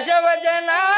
गजवजना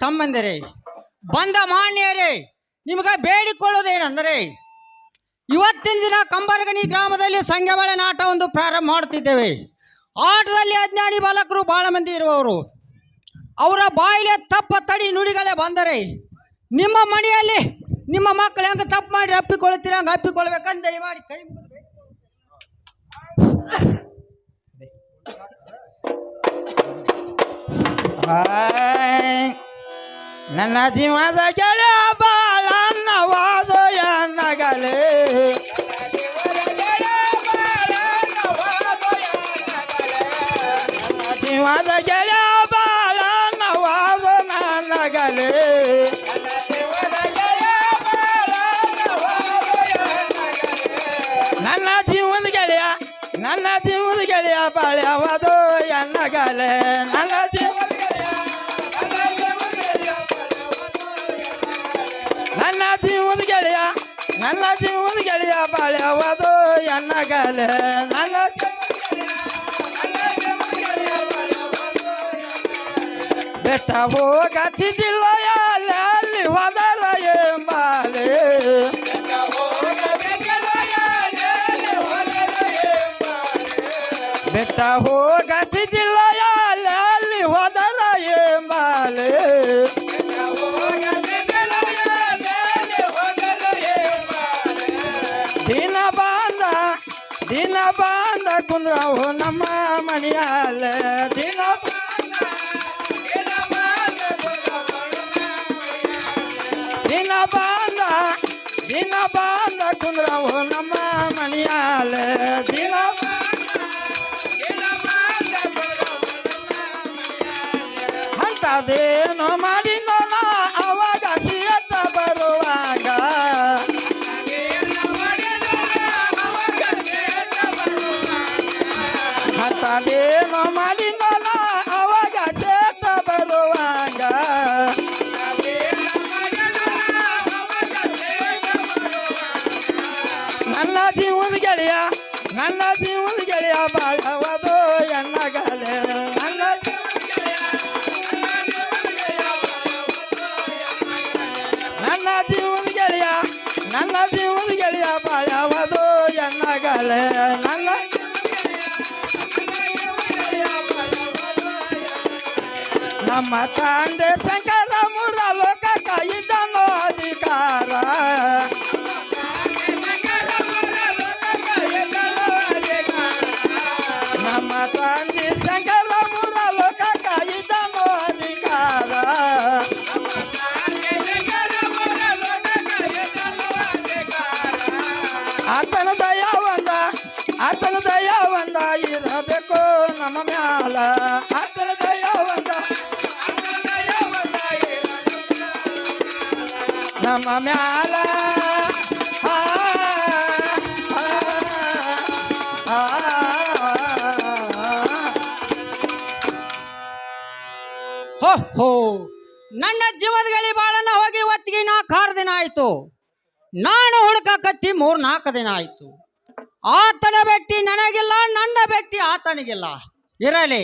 ತಮ್ಮಂದಿರೇ, ಬಂದ ಮಾನ್ಯರೇ, ನಿಮಗೆ ಬೇಡಿಕೊಳ್ಳೋದೇನೆಂದರೆ, ಇವತ್ತಿನ ದಿನ ಕಂಬರಗಣಿ ಗ್ರಾಮದಲ್ಲಿ ಸಂಘಬಳೆ ನಾಟ ಒಂದು ಪ್ರಾರಂಭ ಮಾಡುತ್ತಿದ್ದೇವೆ. ಆಟದಲ್ಲಿ ಅಜ್ಞಾನಿ ಬಾಲಕರು ಬಹಳ ಮಂದಿ ಇರುವವರು. ಅವರ ಬಾಯಿಲೆ ತಪ್ಪ ತಡಿ ನುಡಿಗಳೇ ಬಂದರೆ, ನಿಮ್ಮ ಮನೆಯಲ್ಲಿ ನಿಮ್ಮ ಮಕ್ಕಳು ಹೆಂಗೆ ತಪ್ಪು ಮಾಡಿ ಅಪ್ಪಿಕೊಳ್ಳುತ್ತೀರ, ಹಂಗೆ ಅಪ್ಪಿಕೊಳ್ಬೇಕಂತ ದಯಮಾಡಿ ಕೈ ಮುಗಿದು ಆಯ್. ನನ್ನ ಜೀವದ ಗೆಳೆಯ ಬಾಳನ್ನವಾದ ಎನ್ನಗಲೇ ನನ್ನ ಜೀವದ ಗೆಳೆಯ ಬಾಳನ್ನವಾದ ನನ್ನಗಲೇ ನನ್ನ ಜೀವದ ಗೆಳೆಯ ನನ್ನ ಜೀವದ ಗೆಳೆಯ ಬಾಳ್ಯಾವದು ಎನ್ನಗಲೇ ನನ್ನ ಜೀವದ ನನ್ನ ಜೀವನ ಗೆಳೆಯ ಬಾಳ್ಯಾವದು ಎನ್ನಗಲೇ ನನ್ನ ಬೆಟ್ಟ ಹೋಗತ್ತಿದ್ದಿಲ್ಲ ಅಲ್ಲಿ ಹೋದರ ಎಂಬಾಲೆ. ಬೆಟ್ಟ ಹೋಗತ್ತಿದ್ದಿಲ್ಲ ಕುಂದ್ರವು ನಮ್ಮ ಮನೆಯಲ್ಲ. ದಿನ ದಿನ ಬಾಂದ ದಿನ ಬಾಂದ ಕುಂದ್ರವು ನಮ್ಮ ಮನೆಯಲ್ಲ. ದಿನ ಅಂತದೇನು ಮಾಡಿನೋ ನಮ್ಮ ತಂದೆ ಶಂಕರ ಮುರ ಲೋಕ ಇದ್ದನು ಅಧಿಕಾರ. ನಮ್ಮ ತಂದೆ ಶಂಕರ ಮುರ ಲೋಕ ಇದ್ದನು ಅಧಿಕಾರ. ಆತನ ದಯ ಒಂದ ಆತನ ದಯ ಒಂದ ಇರಬೇಕು ನಮ್ಮ ಮ್ಯಾಲ. ಆತನ ನಮ್ಮ ಮ್ಯಾಲ. ಹೋ ನನ್ನ ಜೀವದ ಗಳಿ ಬಾಳನ್ನ ಹೋಗಿ ಒತ್ತಿಗೆ ನಾಲ್ಕಾರು ದಿನ ಆಯ್ತು ನಾನು ಹುಡುಕಕತ್ತಿ ಮೂರ್ ನಾಲ್ಕು ದಿನ ಆಯ್ತು ಆತನ ಬೆಟ್ಟಿ ನನಗಿಲ್ಲ ನನ್ನ ಬೆಟ್ಟಿ ಆತನಿಗಿಲ್ಲ ಇರಲಿ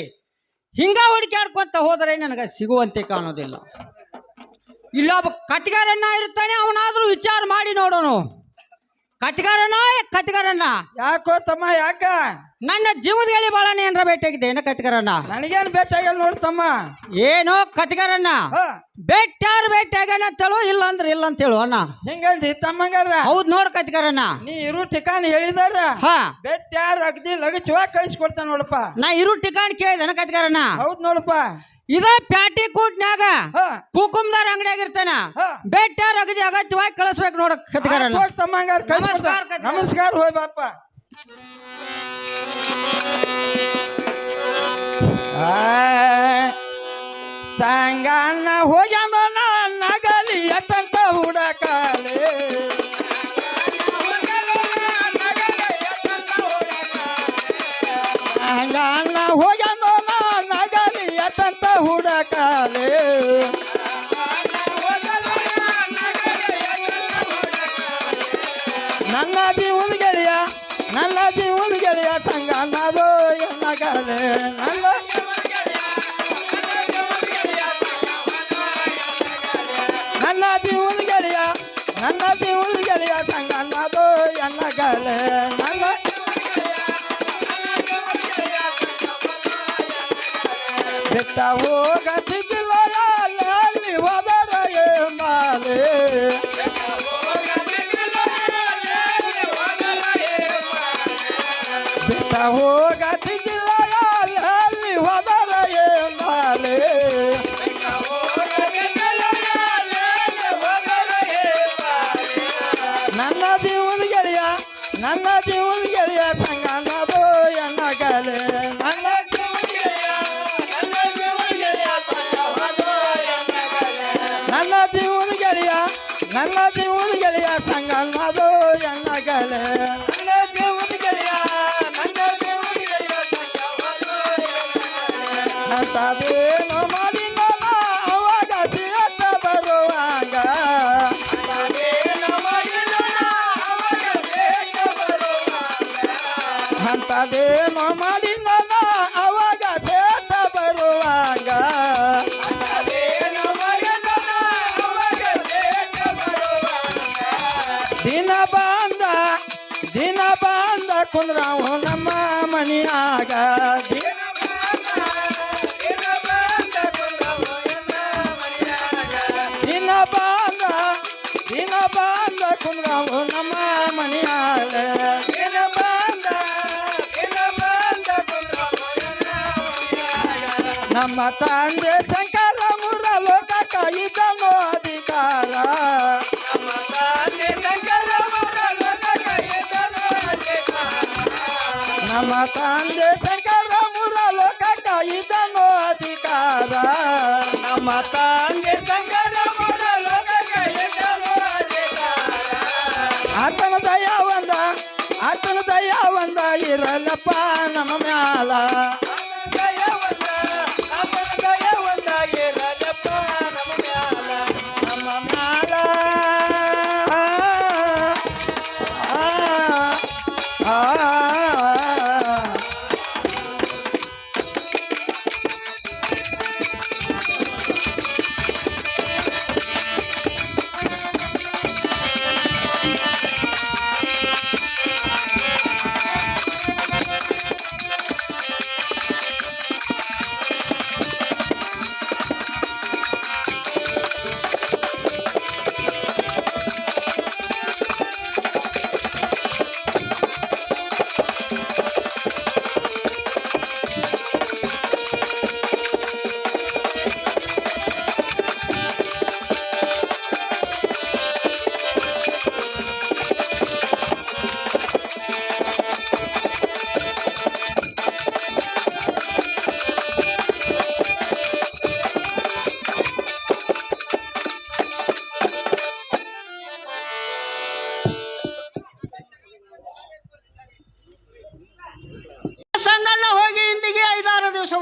ಹಿಂಗ ಹುಡುಕ್ಯಾಡ್ಕೊಂತ ಹೋದರೆ ನನಗೆ ಸಿಗುವಂತೆ ಕಾಣೋದಿಲ್ಲ ಇಲ್ಲೊಬ್ಬ ಕತ್ಗಾರಣ್ಣ ಇರ್ತಾನೆ ಅವನಾದ್ರೂ ವಿಚಾರ ಮಾಡಿ ನೋಡೋಣ ಕತ್ಗಾರಣ್ಣ ಕತ್ಗಾರಣ್ಣ ಯಾಕೋ ತಮ್ಮ ಯಾಕ? ನನ್ನ ಜೀವದ ಹೇಳಿ ಬಾಳನ್ನ ಏನ್ರ ಭೇಟಿಯಾಗಿದೆ ಏನ ಕತ್ಗಾರಣ್ಣ ನನಗೇನು ನೋಡು ತಮ್ಮ. ಏನೋ ಕತ್ಗಾರಣ್ಣ ಹ. ಬೆಟ್ಟಾರು ಬೆಟ್ಟಾಗನ ಅಂತೇಳು ಇಲ್ಲ ಅಂದ್ರೆ ಇಲ್ಲ ಅಂತ ಹೇಳು ಅಣ್ಣ. ಹಿಂಗಂದಿ ತಮ್ಮಂಗಾರ? ಹೌದ್ ನೋಡ್ ಕತ್ಗಾರಣ್ಣ ನೀ ಇರು ಟಿಕಾಣ್ ಹೇಳಿದಾರ? ಹಾ. ಅಗ್ದಿ ಅಗದಿ ಕೊಡ್ತಾನ ಕಳಿಸ್ಕೊಡ್ತಾನ ನೋಡಪ್ಪ. ನಾ ಇರು ಟಿಕಾಣ್ ಕೇಳಿದನ ಕತ್ಗಾರಣ್ಣ ಹೌದ್ ನೋಡಪ್ಪ. ಇದ ಪ್ಯಾಟಿ ಕೂಟ್ನ್ಯಾಗ ಹ. ಕುಕುಮ್ದಾರ್ ಅಂಗಡಿಯಾಗ ಇರ್ತಾನ ಹ ಬೆಟ್ಟಾರ ಅಗದಿ ಅಗತ್ಯವಾಗಿ ಕಳಿಸ್ಬೇಕು ನೋಡ ಕತಿಗಾರನ್ನ ಹೋಗ್ ತಮ್ಮಂಗಾರ ನಮಸ್ಕಾರ ಕತಿಗಾರ. ನಮಸ್ಕಾರ ಹೋಯ್ ಬಾಪ ಸಂಗಣ್ಣ ಹೋಗ್ಯಾನ ನಗಲಿ ಎಟ್ಟಂತ ಹುಡಕಾಲೆ. ಸಂಗಣ್ಣ ಹೋಗ್ಯಾನ ನಗಲಿ ಎಟ್ಟಂತ ಹುಡಕಾಲೆ. ನನ್ನ ಜೀವನ ಗೆಳೆಯ ನನ್ನ ಜೀವನ ಗೆಳೆಯ ತಂಗ ನನ್ನ ನನ್ನ ಬಿಟ್ಟ ಹೋಗತಿದ್ದಿಲ್ಲ ಅಲ್ಲಿ ಹೋದರ ಮಾಲೆ ಬಿಟ್ಟ ಹೋಗತಿದ್ದಿಲ್ಲ ಅಲ್ಲಿ ಹೋದರ ಮಾಲೆ ನನ್ನ ಜೀವದ ಗೆಳೆಯ, ನನ್ನ ಜೀವದ ಗೆಳೆಯ ಸಂಗಣ್ಣದು ನನ್ನ ಜೀವನ ದಿನ ಬಂದ ಕುಂದ್ರಾವು ನಮ್ಮ ಮನಿಯಾಗ. ದಿನ ಬಂದ ದಿನ ಬಂದ ಕುಂದ್ರಾವು ನಮ್ಮ ತಂದೆ ಶಂಕರ ಮುರ ಲೋಕ ಕೈದನೋ ಅಧಿಕಾರ ನಮ್ಮ ತಂದೆ ಶಂಕರ ಮುರ ಲೋಕ ಕೈದನೋ ಅಧಿಕಾರ ಶಂಕರ ಲೋಕ ಅಧಿಕಾರ ನಮ್ಮ ತಂದೆ ಶಂಕರ ದಯ ಒಂದ ಇರಲಪ್ಪ ನಮ್ಮ ಮ್ಯಾಲ.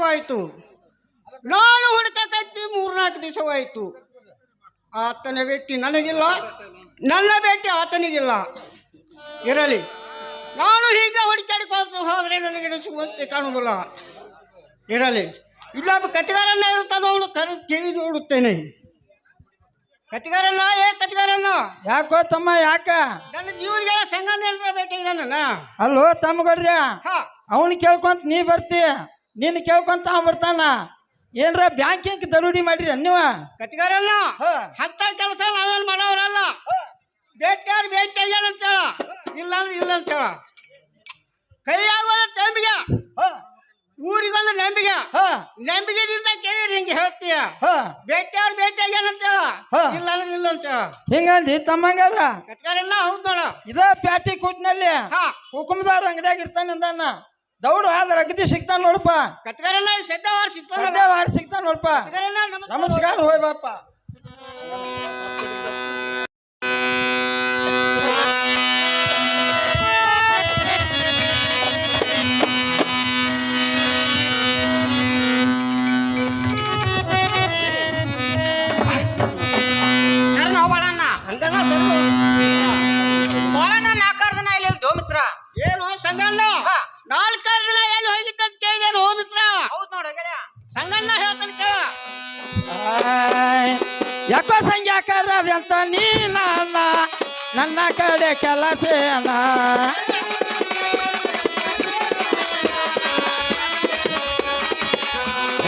ದಿವಸವಾಯಿತು. ನಾನು ಹುಡುಕಕತ್ತಿ ಮೂರ್ನಾಲ್ಕು ದಿವಸವಾಯಿತು. ಆತನ ಭೇಟಿ ನನಗಿಲ್ಲ. ನನ್ನ ಭೇಟಿ ಆತನಿಗಿಲ್ಲ. ಇರಲಿ. ನಾನು ಹೀಗೆ ಹುಡುಕಾಡಿಕೊಂಡು ಹೋದರೆ ನನಗೆ ಸಿಗುವಂತೆ ಕಾಣುವುದಿಲ್ಲ. ಇರಲಿ. ಇಲ್ಲೊಬ್ಬ ಕತಿಗಾರನ್ನ ಇರುತ್ತಾನೋ ಅವನು ಕರೆ ಕೇಳಿ ನೋಡುತ್ತೇನೆ. ಕತಿಗಾರನ್ನ ಏ ಕತಿಗಾರನ್ನ ಯಾಕೋ ತಮ್ಮ ಯಾಕ? ನನ್ನ ಜೀವನಿಗೆಲ್ಲ ಸಂಗಾನ ಅಂತ ಭೇಟಿ ನನ್ನ ಅಲ್ಲೋ ತಮ್ಮಗಡ್ರಿ ಅವನು ಕೇಳ್ಕೊಂತ ನೀ ಬರ್ತಿ ನಿನ್ನ ಕೇಳ್ಕೊಂತ ಅವ ಬರ್ತಾನ. ಏನ್ರ ಬ್ಯಾಂಕಿಂಗ್ ದರೋಡಿ ಮಾಡಿರಿ ನೀವ? ಕತಿಗಾರನ್ನ ಹ. ಅಂತ ಕೆಲಸ ನಾವೇನು ಮಾಡೋರಲ್ಲ. ಬೇಟಿಯಾರು ಭೇಟಿ ಅಂತೇಳ? ಇಲ್ಲ ಅಂದ್ರೆ ಇಲ್ಲ ಅಂತೇಳ. ಕೈ ಆಗೋದ ತಂಬಿಗೆ ಹ, ಊರಿಗೊಂದು ನಂಬಿಗೆ? ಹ, ನಂಬಿಕೆದಿಂದ ಕೇಳಿರಿ ಹಿಂಗೆ ಹೇಳ್ತೀಯ? ಹ. ಭೇಟಿಯಾರು ಭೇಟಿ ಅಂತೇಳ. ಇಲ್ಲ ಅಂದ್ರೆ ಇಲ್ಲ ಅಂತೇಳ. ಹಿಂಗಂದಿ ತಮ್ಮಂಗಲ್ಲ ಕತಿಗಾರನ್ನ ಹೌದ್ ನೋಡ. ಇದ ಪ್ಯಾಟಿ ಕೂಟ್ನಲ್ಲಿ ಹಾ. ಹುಕುಮದಾರ ಅಂಗಡಿಯಾಗ ಇರ್ತಾನೆ ಅಂದಾನ. ದೌಡು ಆದ್ರೆ ಅಗದಿ ಸಿಗ್ತಾನ ನೋಡಪ್ಪ. ವಾರ ಸಿಗ್ತಾನ ನೋಡಪ್ಪ. ನಮಸ್ಕಾರ ಹೋಯ್ ಬಾಪ ಸರ್ ನಾವು ಬಾಳಣ್ಣ. ಸಂಗಣ್ಣ ಸಣ್ಣ ಬಾಳಣ್ಣ ನಾಲ್ಕಾರು ದಿನ ಮಿತ್ರ ಏನು ಸಂಗಣ್ಣ? ಹಾ. ನಾಲ್ಕಾರು ದಿನ ಎಲ್ಲಿ ಹೋಗಿದ್ದಂತ ಕೇಳಿದೇನು ಹೋ ಮಿತ್ರ? ಹೌದು ನೋಡ ಸಂಗಣ್ಣ ಹೇಳ್ತಾನೆ ಕೇಳ. ಯಾಕೋ ಸಂಜೆ ಅಂತ ನೀ ನನ್ನ ನನ್ನ ಕಡೆ ಕೆಲಸೇನ?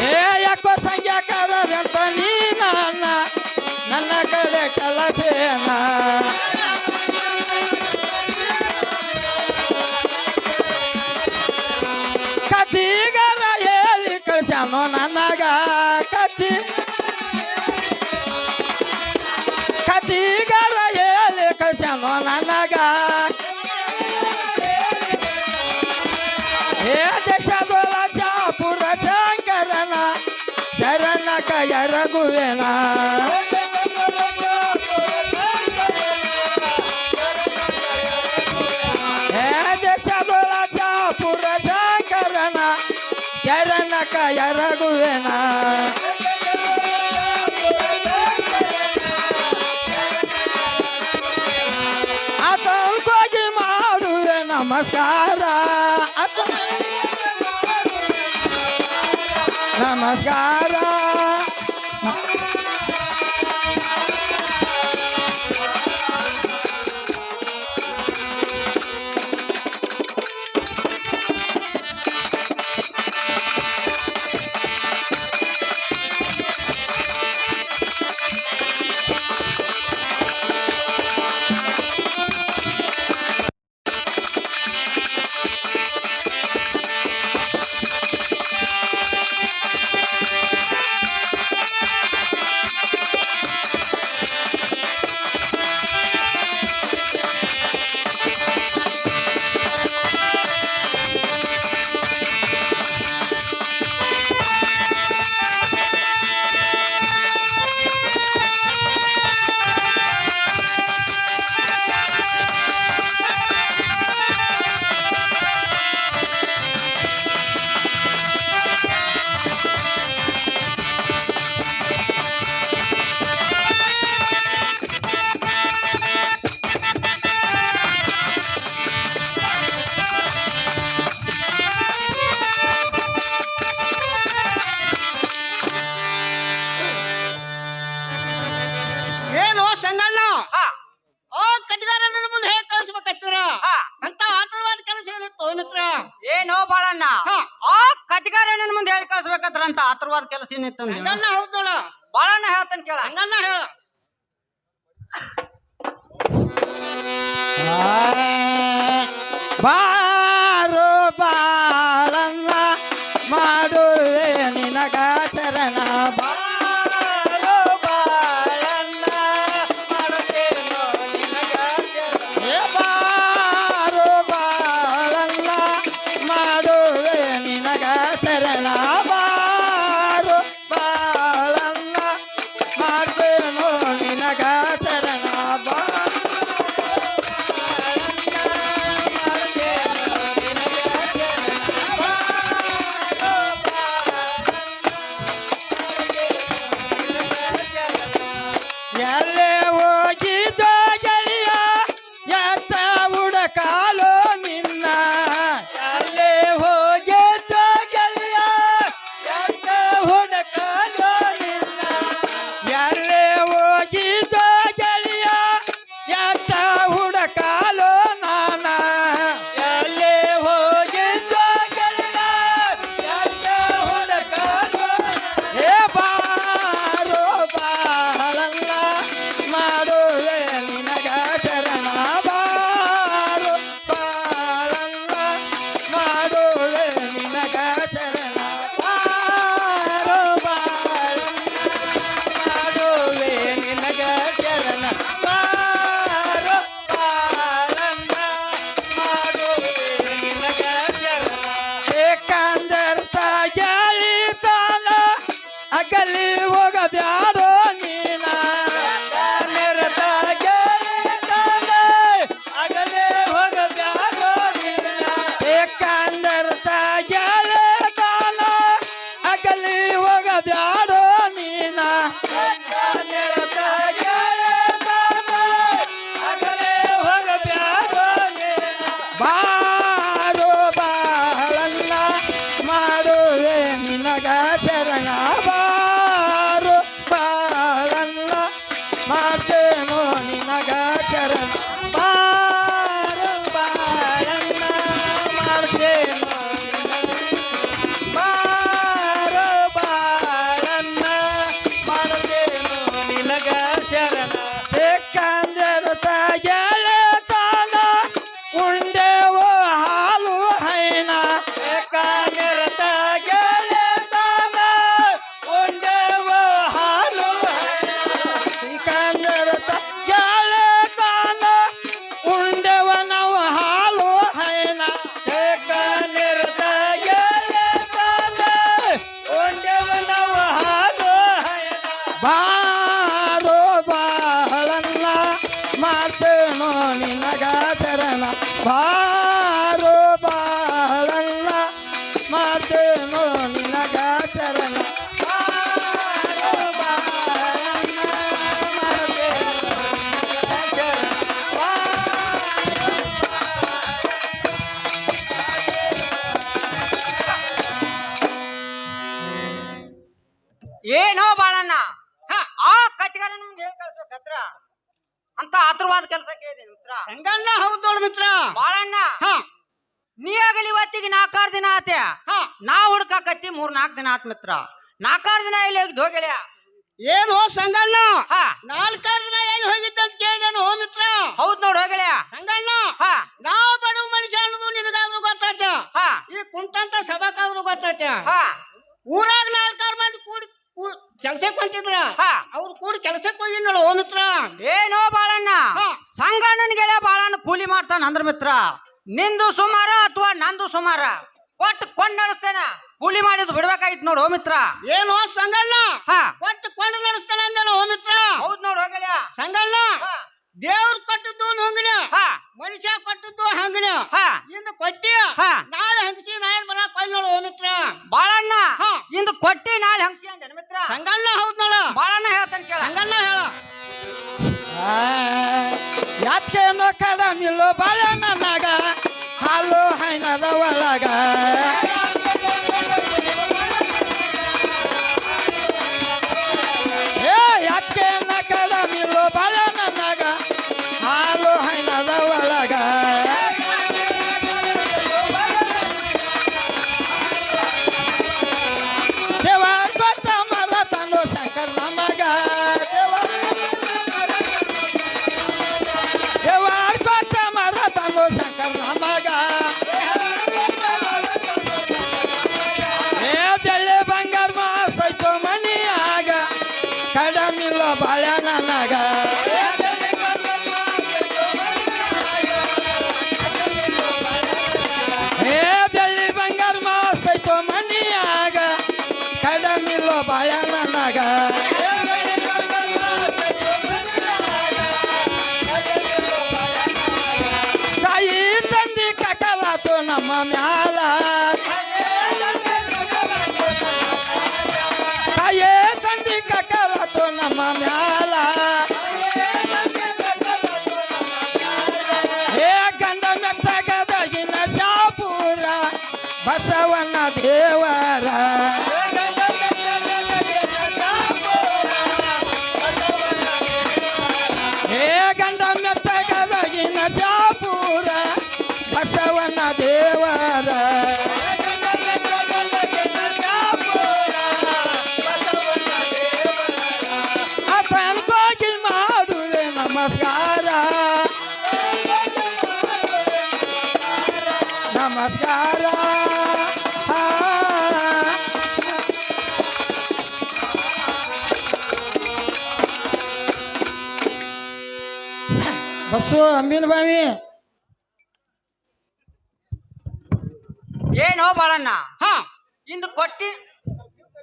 ಏ ಯಾಕೋ ಸಂಖ್ಯಾ ಕರದಂತ ನೀ ನನ್ನ ನನ್ನ ಕಡೆ ಕೆಲಸೇನ? ಕತಿ ಕತಿಗರ ನನಗ ಏ ದೇಶದೊಳ ಚಾಪುರ ಶಂಕರನ ಶರಣಕ ಎರಗುವೆನ ಶರಣಕ ಎರಗುವೆನ? ಆತಂಕೋಗಿ ಮಾಡುವೆ ನಮಸ್ಕಾರ. ನಮಸ್ಕಾರ. ಬಾರೋ ಬಾಳನ್ನ ಮಾತೇನೋ ನಿನಗ ಶರಣ. ನಾಲ್ಕು ದಿನ ಆತ್ ಮಿತ್ರ. ನಾಲ್ಕಾರು ದಿನ ಇಲ್ಲಿ ಹೋಗಿ ಹೋಗ್ಯಾಳ ಏನು ಸಂಗಣ್ಣ? ಹಾ. ನಾಲ್ಕಾರು ದಿನ ಎಲ್ಲಿ ಹೋಗಿದ್ದ ಅಂತ ಕೇಳಿದೆನು ಹೋ ಮಿತ್ರ. ಹೌದ್ ನೋಡ್ ಹೋಗ್ಯಾಳ ಸಂಗಣ್ಣ ಹಾ. ನಾವು ಬಡವ ಮನುಷ್ಯ ಅನ್ನೋದು ನಿನಗಾದ್ರೂ ಗೊತ್ತಾಯ್ತ? ಹಾ. ಈ ಕುಂತಂತ ಸಭಾಕಾದ್ರು ಗೊತ್ತಾಯ್ತ? ಹಾ. ಊರಾಗ ನಾಲ್ಕಾರು ಮಂದಿ ಕೂಡಿ ಕೆಲ್ಸಕ್ಕೆ ಹೊಂಟಿದ್ರ? ಹಾ. ಅವ್ರು ಕೂಡಿ ಕೆಲ್ಸಕ್ಕೆ ಹೋಗಿ ನೋಡು ಹೋ ಮಿತ್ರ. ಏನೋ ಬಾಳಣ್ಣ. ಹಾ. ಸಂಗಣ್ಣನ ಗೆಳೆಯ ಬಾಳಣ್ಣ ಕೂಲಿ ಮಾಡ್ತಾನ ಅಂದ್ರ ಮಿತ್ರ. ನಿಂದು ಸುಮಾರ ಅಥವಾ ನಂದು ಸುಮಾರ? ಒಟ್ಟು ಕೊಂಡ್ ನಡೆಸ್ತೇನ ಕೂಲಿ ಮಾಡಿದ್ ಬಿಡ್ಬೇಕಾಯ್ತು ನೋಡು ಮಿತ್ರ ಏನು ಸಂಗಣ್ಣ? ಹಾ. ಕೊಟ್ಟು ಕೊಂಡು ನಡೆಸ್ತಾನೆ ಅಂದನು ಮಿತ್ರ ಹೌದ್ ನೋಡು ಹೋಗಲ್ಲ. ಸಂಗಣ್ಣ ಹಾ. ದೇವ್ರ ಕೊಟ್ಟದ್ದು ಹಂಗನ ಹಾ. ಮನುಷ್ಯ ಕೊಟ್ಟದ್ದು ಹಂಗಣ ಹಾ. ಇಂದ ಕೊಟ್ಟಿ ಹಾ. ನಾಳೆ ಹಂಗಸಿ ನಾಯನ್ ಬರ ಕೊಯ್ ನೋಡು ಹೋಮಿತ್ರ. ಬಾಳಣ್ಣ ಹಾ. ಇಂದು ಕೊಟ್ಟಿ ನಾಳೆ ಹಂಗಸಿ ಅಂದ ಮಿತ್ರ ಸಂಗಣ್ಣ ಹೌದ್ ನೋಡು. ಬಾಳಣ್ಣ ಹೇಳ್ತಾನೆ ಕೇಳ. ಸಂಗಣ್ಣ ಹೇಳ. ಯಾಕೇನೋ ಕಡಮಿಲ್ಲೋ ಬಾಳಣ್ಣ ನಾಗ ಹಾಲು ಹೈನದ ಒಳಗ. ಕಡಮಿಲ್ಲ ಬಾಳ ನನಗ ಏ ಬೆಳ್ಳಿ ಬಂಗಾರ ಮಾಸೈತು ಮನಿಯಾಗ ಕಡಮಿಲ್ಲ ಬಾಳ ನನಗ ತಾಯಿ ತಂದಿ ಕಟಲಾತು ನಮ್ಮ ಮ್ಯಾಲ. ಅಂಬಿನ ಬಾವಿ. ಏನೋ ಬಾಳಣ್ಣ? ಹಾ ಇಂದು ಕೊಟ್ಟಿ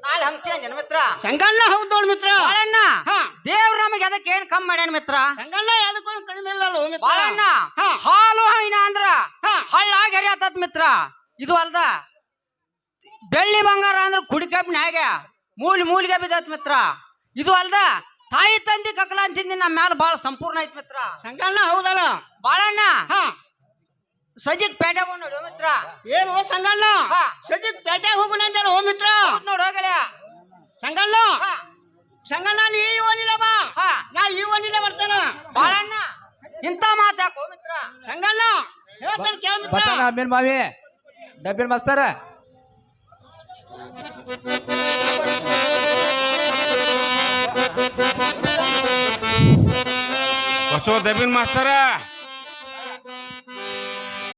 ನಾಳೆ ಹಂಗ್ಸಿ ಅಂಜನ ಮಿತ್ರ? ಸಂಗಣ್ಣ ಹೌದು ನೋಡ್ ಮಿತ್ರ. ಬಾಳಣ್ಣ ಹಾ. ದೇವ್ರ ನಮಗೆ ಅದಕ್ಕೆ ಏನ್ ಕಮ್ಮಿ ಮಾಡ್ಯಾನ ಮಿತ್ರ? ಸಂಗಣ್ಣ ಅದಕ್ಕೊಂದು ಕಡಿಮೆ ಇಲ್ಲ ಮಿತ್ರ. ಬಾಳಣ್ಣ ಹಾ. ಹಾಲು ಹೈನ ಅಂದ್ರ ಹಾ. ಹಳ್ಳಾಗಿ ಹರಿಯತತ್ ಮಿತ್ರ. ಇದು ಅಲ್ದ ಬೆಳ್ಳಿ ಬಂಗಾರ ಅಂದ್ರ ಹೇಗೆ ಮೂಲಿ ಮೂಲಿಗೆ ಬಿದ್ದತ್ ಮಿತ್ರ. ಇದು ಅಲ್ದ ತಾಯಿ ತಂದಿ ಕಕ್ಕಲ ಅಂತಿಂದಿ ನಮ್ಮ ಮ್ಯಾಲ ಬಾಳ ಸಂಪೂರ್ಣ ಐತ್ ಮಿತ್ರ. ಸಂಗಣ್ಣ ಹೌದಲ್ಲ? ಬಾಳಣ್ಣ. ಹಾ. ಸಜಿಗ್ ಪೇಟೆ ನೋಡು ಮಿತ್ರ. ಏನು ಹೋ ಸಂಗಣ್ಣ ಹಾ. ಪೇಟೆಗೆ ಹೋಗುಣ ಅಂತಾರ ಓ ಮಿತ್ರ? ಹೌದ್ ನೋಡ್ ಹೋಗಲ ಸಂಗಣ್ಣ ಸಂಗಣ್ಣ ನೀ ಈ ಓನಿಲ್ಲ ಬಾ. ಹಾ. ನಾ ಈ ಓನಿಲ್ಲ ಬರ್ತಾನ. ಬಾಳಣ್ಣ ಇಂಥ ಮಾತಾಕೋ ಮಿತ್ರ? ಸಂಗಣ್ಣ ಹೇಳ್ತಾನೆ ಕೇಳ ಮಿತ್ರ. ಬಸಣ್ಣ ಅಮ್ಮಿನ ಮಾವಿ. ಡಬ್ಬಿನ ಮಸ್ತಾರ. বছর দেবেন মাস্টারা